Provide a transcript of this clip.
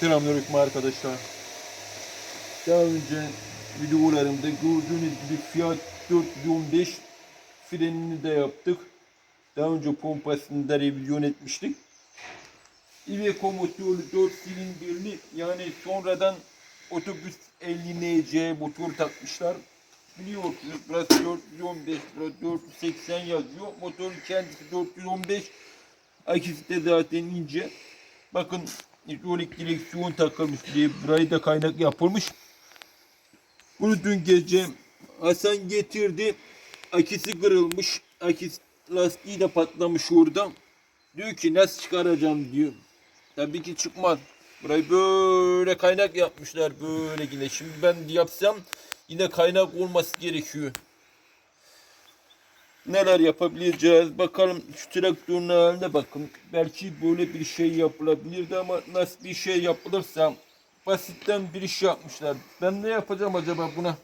Selamünaleyküm arkadaşlar. Daha önce videolarımda gördüğünüz gibi Fiat 415 frenini de yaptık. Daha önce pompasını da revizyon etmiştik. Iveco motorlu 4 silindirli yani sonradan otobüs 50 NC motor takmışlar. Biliyorsunuz burası 415, burası 480 yazıyor. Motorun kendisi 415. Akisi de zaten ince. Bakın hidrolik direksiyon takılmış diye burayı da kaynak yapılmış. Bunu dün gece Hasan getirdi. Akisi kırılmış. Akis lastiği de patlamış orada. Diyor ki nasıl çıkaracağım diyor. Tabii ki çıkmaz. Burayı böyle kaynak yapmışlar böyle yine. Şimdi ben yapsam yine kaynak olması gerekiyor. Neler yapabileceğiz bakalım şu traktörün haline bakın. Belki böyle bir şey yapılabilirdi ama nasıl bir şey yapılırsa basitten bir iş yapmışlar. Ben ne yapacağım acaba buna?